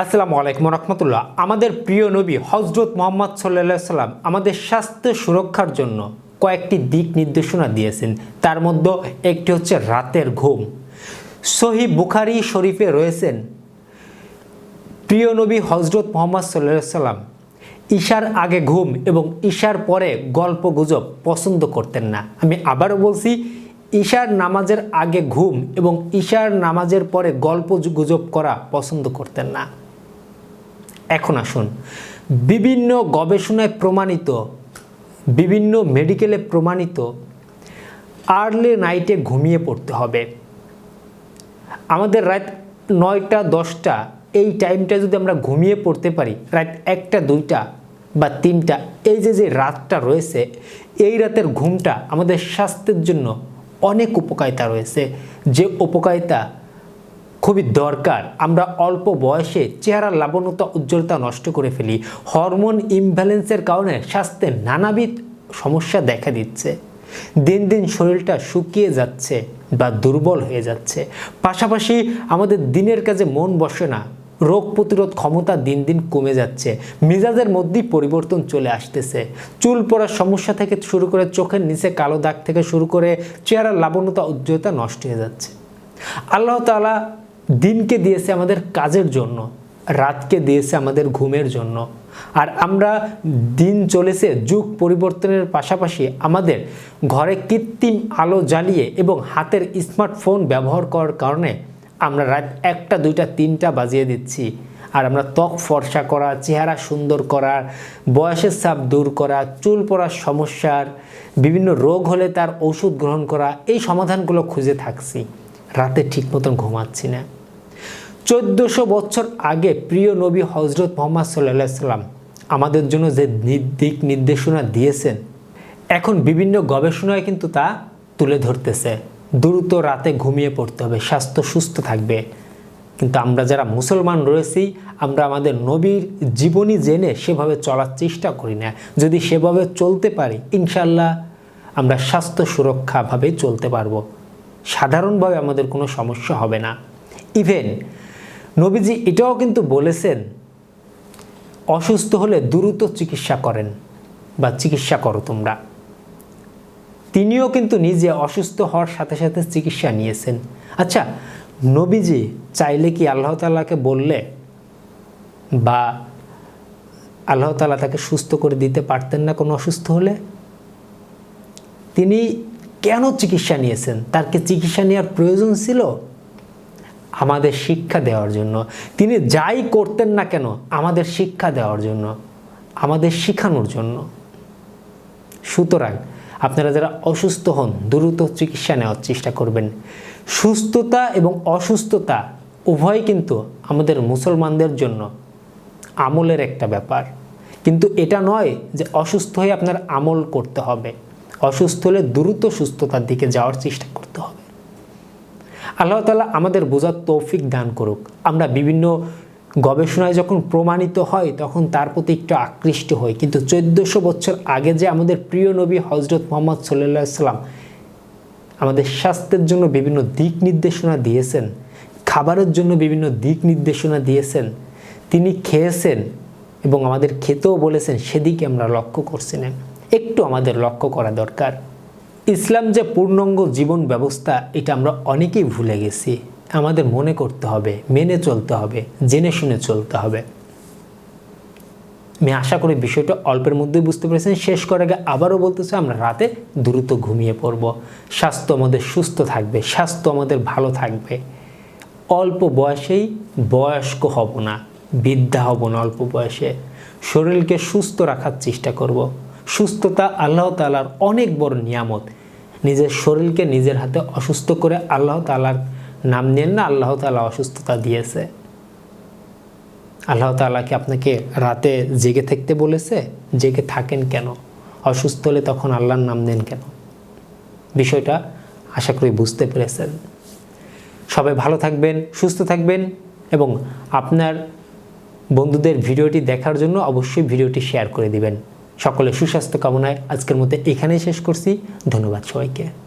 আসসালামু আলাইকুম রহমতুল্লাহ। আমাদের প্রিয় নবী হজরত মোহাম্মদ সাল্লা সাল্লাম আমাদের স্বাস্থ্য সুরক্ষার জন্য কয়েকটি দিক নির্দেশনা দিয়েছেন। তার মধ্যে একটি হচ্ছে রাতের ঘুম। সহি বুখারি শরীফে রয়েছেন, প্রিয় নবী হজরত মোহাম্মদ সাল্লা সাল্লাম ঈশার আগে ঘুম এবং ঈশার পরে গল্প গুজব পছন্দ করতেন না। আমি আবারও বলছি, ঈশার নামাজের আগে ঘুম এবং ঈশার নামাজের পরে গল্প গুজব করা পছন্দ করতেন না। এখন আসুন। বিভিন্ন গবেষণায় প্রমাণিত, বিভিন্ন মেডিকেলে প্রমাণিত আর্লি নাইটে ঘুমিয়ে পড়তে হবে। আমাদের রাত নয়টা, দশটা, এই টাইমটা যদি আমরা ঘুমিয়ে পড়তে পারি, রাত একটা, দুইটা বা তিনটা, এই যে যে রাতটা রয়েছে, এই রাতের ঘুমটা আমাদের স্বাস্থ্যের জন্য অনেক উপকারিতা রয়েছে। যে উপকারিতা খুবই দরকার। আমরা অল্প বয়সে চেহারার লাবণ্যতা, উজ্জ্বলতা নষ্ট করে ফেলি। হরমোন ইমব্যালেন্সের কারণে স্বাস্থ্যে নানাবিধ সমস্যা দেখা দিচ্ছে। দিন দিন শরীরটা শুকিয়ে যাচ্ছে বা দুর্বল হয়ে যাচ্ছে। পাশাপাশি আমাদের দিনের কাজে মন বসে না। রোগ প্রতিরোধ ক্ষমতা দিন দিন কমে যাচ্ছে। মেজাজের মধ্যেই পরিবর্তন চলে আসতেছে। চুল পড়ার সমস্যা থেকে শুরু করে চোখের নিচে কালো দাগ থেকে শুরু করে চেহারার লাবণ্যতা, উজ্জ্বলতা নষ্ট হয়ে যাচ্ছে। আল্লাহ তালা দিনকে দিয়েছে আমাদের কাজের জন্য, রাতকে দিয়েছে আমাদের ঘুমের জন্য। আর আমরা দিন চলেছে যুগ পরিবর্তনের পাশাপাশি আমাদের ঘরে কৃত্রিম আলো জ্বালিয়ে এবং হাতের স্মার্টফোন ব্যবহার করার কারণে আমরা রাত একটা, দুইটা, তিনটা বাজিয়ে দিচ্ছি। আর আমরা ত্বক ফর্সা করা, চেহারা সুন্দর করার বয়সের চাপ দূর করা, চুল পড়ার সমস্যার, বিভিন্ন রোগ হলে তার ওষুধ গ্রহণ করা, এই সমাধানগুলো খুঁজে থাকছি। রাতে ঠিক মতন ঘুমাচ্ছি না। চোদ্দোশো বছর আগে প্রিয় নবী হজরত মোহাম্মদ সাল্লাহ সাল্লাম আমাদের জন্য যে দিক নির্দেশনা দিয়েছেন, এখন বিভিন্ন গবেষণায় কিন্তু তা তুলে ধরতেছে। দ্রুত রাতে ঘুমিয়ে পড়তে হবে, স্বাস্থ্য সুস্থ থাকবে। কিন্তু আমরা যারা মুসলমান রয়েছি, আমরা আমাদের নবীর জীবনী জেনে সেভাবে চলার চেষ্টা করি না। যদি সেভাবে চলতে পারি ইনশাল্লাহ আমরা স্বাস্থ্য সুরক্ষাভাবে চলতে পারব। সাধারণভাবে আমাদের কোনো সমস্যা হবে না। ইভেন নবীজি এটাও কিন্তু বলেছেন, অসুস্থ হলে দ্রুত চিকিৎসা করেন বা চিকিৎসা করো তোমরা। তিনিও কিন্তু নিজে অসুস্থ হওয়ার সাথে সাথে চিকিৎসা নিয়েছেন। আচ্ছা নবীজি চাইলে কি আল্লাহ তাল্লাহকে বললে বা আল্লাহ তালা তাকে সুস্থ করে দিতে পারতেন না কোনো অসুস্থ হলে? তিনি কেন চিকিৎসা নিয়েছেন? তার কি চিকিৎসা নেওয়ার প্রয়োজন ছিল? আমাদের শিক্ষা দেওয়ার জন্য। তিনি যাই করতেন না কেন, আমাদের শিক্ষা দেওয়ার জন্য, আমাদের শিখানোর জন্য। সুতরাং আপনারা যারা অসুস্থ হন, দ্রুত চিকিৎসা নেওয়ার চেষ্টা করবেন। সুস্থতা এবং অসুস্থতা উভয় কিন্তু আমাদের মুসলমানদের জন্য আমলের একটা ব্যাপার। কিন্তু এটা নয় যে অসুস্থ হয়ে আপনার আমল করতে হবে। অসুস্থ হলে দ্রুত সুস্থতার দিকে যাওয়ার চেষ্টা করতে হবে। আল্লাহ তালা আমাদের বোঝার তৌফিক দান করুক। আমরা বিভিন্ন গবেষণায় যখন প্রমাণিত হয়, তখন তার প্রতি একটু আকৃষ্ট হই। কিন্তু চোদ্দোশো বছর আগে যে আমাদের প্রিয় নবী হজরত মোহাম্মদ সাল্লা সাল্লাম আমাদের স্বাস্থ্যের জন্য বিভিন্ন দিক নির্দেশনা দিয়েছেন, খাবারের জন্য বিভিন্ন দিক নির্দেশনা দিয়েছেন, তিনি খেয়েছেন এবং আমাদের খেতেও বলেছেন, সেদিকে আমরা লক্ষ্য করছি না একটু আমাদের লক্ষ্য করা দরকার। ইসলাম যে পূর্ণাঙ্গ জীবন ব্যবস্থা, এটা আমরা অনেকেই ভুলে গেছি। আমাদের মনে করতে হবে, মেনে চলতে হবে, জেনে শুনে চলতে হবে। আমি আশা করি বিষয়টা অল্পের মধ্যেই বুঝতে পেরেছেন। শেষ করার আগে আবারও বলতেছে আমরা রাতে দ্রুত ঘুমিয়ে পড়ব। স্বাস্থ্য আমাদের সুস্থ থাকবে, স্বাস্থ্য আমাদের ভালো থাকবে। অল্প বয়সেই বয়স্ক হব না, বৃদ্ধা হব না অল্প বয়সে। শরীরকে সুস্থ রাখার চেষ্টা করব। সুস্থতা আল্লাহ তালার অনেক বড় নিয়ামত। নিজের শরীরকে নিজের হাতে অসুস্থ করে আল্লাহ তালার নাম নেন না, আল্লাহ তালা অসুস্থতা দিয়েছে। আল্লাহ তালা কি আপনাকে রাতে জেগে থাকতে বলেছে? জেগে থাকেন কেন? অসুস্থ হলে তখন আল্লাহর নাম নেন কেন? বিষয়টা আশা করি বুঝতে পেরেছেন। সবাই ভালো থাকবেন, সুস্থ থাকবেন এবং আপনার বন্ধুদের ভিডিওটি দেখার জন্য অবশ্যই ভিডিওটি শেয়ার করে দিবেন। সকলে সুস্বাস্থ্য কামনায় আজকের মধ্যে এখানেই শেষ করছি। ধন্যবাদ সবাইকে।